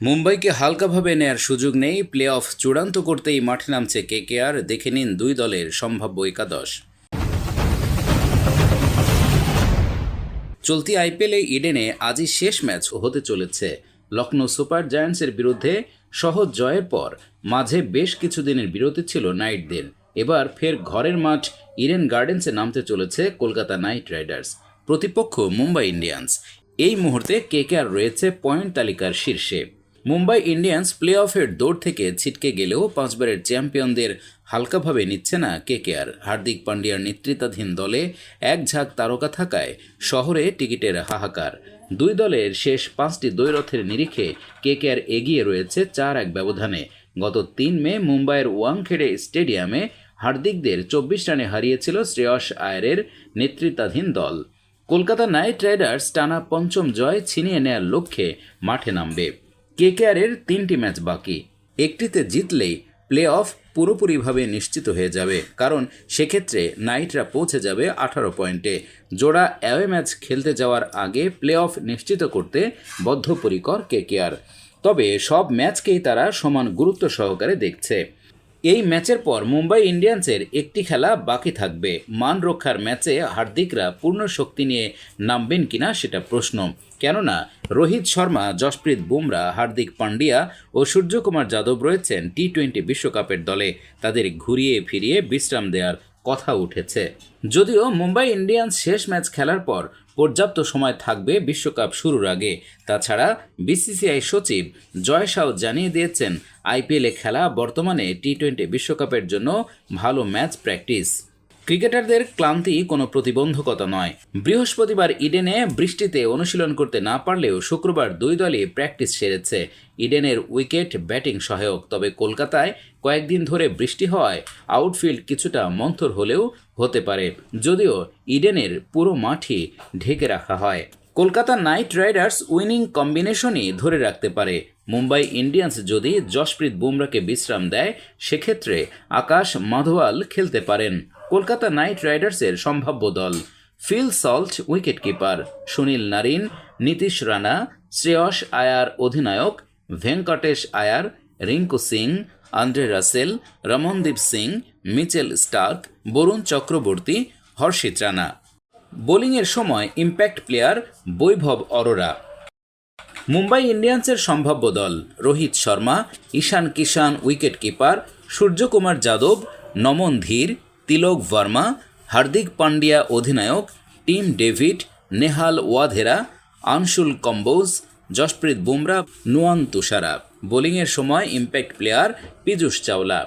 মুম্বাইকে হালকাভাবে নেয়ার সুযোগ নেই প্লে অফ চূড়ান্ত করতেই মাঠে নামছে কেকেআর। দেখে নিন দুই দলের সম্ভাব্য একাদশ। চলতি আইপিএলে ইডেনে আজই শেষ ম্যাচ হতে চলেছে। লখনৌ সুপার জায়ান্টসের বিরুদ্ধে সহজ জয়ের পর মাঝে বেশ কিছুদিনের বিরতি ছিল নাইটদের। এবার ফের ঘরের মাঠ ইডেন গার্ডেন্সে নামতে চলেছে কলকাতা নাইট রাইডার্স। প্রতিপক্ষ মুম্বাই ইন্ডিয়ান্স। এই মুহূর্তে কেকেআর রয়েছে পয়েন্ট তালিকার শীর্ষে। মুম্বাই ইন্ডিয়ান্স প্লে অফের দৌড় থেকে ছিটকে গেলেও পাঁচবারের চ্যাম্পিয়নদের হালকাভাবে নিচ্ছে না কেকেআর হার্দিক পান্ডিয়ার নেতৃত্বাধীন দলে এক ঝাঁক তারকা থাকায় শহরে টিকিটের হাহাকার। দুই দলের শেষ পাঁচটি দ্বৈরথের নিরিখে কেকেআর এগিয়ে রয়েছে চার এক ব্যবধানে। গত তিন মে মুম্বাইয়ের ওয়াংখেড়ে স্টেডিয়ামে হার্দিকদের চব্বিশ রানে হারিয়েছিল শ্রেয়স আয়ারের নেতৃত্বাধীন দল। কলকাতা নাইট রাইডার্স টানা পঞ্চম জয় ছিনিয়ে নেয়ার লক্ষ্যে মাঠে নামবে। কেকেআরের তিনটি ম্যাচ বাকি। একটিতে জিতলেই প্লে অফ পুরোপুরিভাবে নিশ্চিত হয়ে যাবে, কারণ সেক্ষেত্রে নাইটরা পৌঁছে যাবে আঠারো পয়েন্টে। জোড়া অ্যাওয়ে ম্যাচ খেলতে যাওয়ার আগে প্লে অফ নিশ্চিত করতে বদ্ধপরিকর কেকেআর। তবে সব ম্যাচকেই তারা সমান গুরুত্ব সহকারে দেখছে। এই ম্যাচের পর মুম্বাই ইন্ডিয়ান্সের একটি খেলা বাকি থাকবে। মান রক্ষার ম্যাচে হার্দিকরা পূর্ণ শক্তি নিয়ে নামবেন কিনা সেটা প্রশ্ন। কেননা, রোহিত শর্মা, যশপ্রীত বুমরা, হার্দিক পান্ডিয়া ও সূর্যকুমার যাদব রয়েছেন টি টোয়েন্টি বিশ্বকাপের দলে। তাদের ঘুরিয়ে ফিরিয়ে বিশ্রাম দেওয়ার কথা উঠেছে। যদিও মুম্বাই ইন্ডিয়ান্স শেষ ম্যাচ খেলার পর পর্যাপ্ত সময় থাকবে বিশ্বকাপ শুরুর আগে। তাছাড়া বিসিসিআই সচিব জয় শাহ জানিয়ে দিয়েছেন, আইপিএলে খেলা বর্তমানে টি টোয়েন্টি বিশ্বকাপের জন্য ভালো ম্যাচ প্র্যাকটিস। ক্রিকেটারদের ক্লান্তি কোনো প্রতিবন্ধকতা নয়। বৃহস্পতিবার ইডেনে বৃষ্টিতে অনুশীলন করতে না পারলেও শুক্রবার দুই দলই প্র্যাকটিস সেরেছে। ইডেনের উইকেট ব্যাটিং সহায়ক, তবে কলকাতায় কয়েকদিন ধরে বৃষ্টি হওয়ায় আউটফিল্ড কিছুটা মন্থর হলেও হতে পারে, যদিও ইডেনের পুরো মাঠই ঢেকে রাখা হয়। কলকাতা নাইট রাইডার্স উইনিং কম্বিনেশনই ধরে রাখতে পারে। মুম্বাই ইন্ডিয়ান্স যদি যশপ্রীত বুমরাকে বিশ্রাম দেয়, সেক্ষেত্রে আকাশ মাধোয়াল খেলতে পারেন। কলকাতা নাইট রাইডার্সের সম্ভাব্য দল। Phil Salt wicket keeper Sunil Narine, Nitish Rana, Shreyas Iyer অধিনায়ক, Venkatesh Iyer, Rinku Singh, Andre Russell, Ramandeep Singh, Mitchell Starc, Varun Chakravarthy, Harshit Rana. বোলিংয়ের সময় ইম্প্যাক্ট প্লেয়ার বৈভব অরোরা। মুম্বাই ইন্ডিয়ান্সের সম্ভাব্য দল রোহিত শর্মা, ঈশান কিষান উইকেট কিপার সূর্যকুমার যাদব, নমন ধীর তিলক ভার্মা, হার্দিক পান্ডিয়া অধিনায়ক টিম ডেভিড, নেহাল ওয়াধেরা, আনশুল কম্বোজ, যশপ্রীত বুমরা নুয়ান তুষারা। বোলিংয়ের সময় ইম্প্যাক্ট প্লেয়ার পীযুষ চাওলা।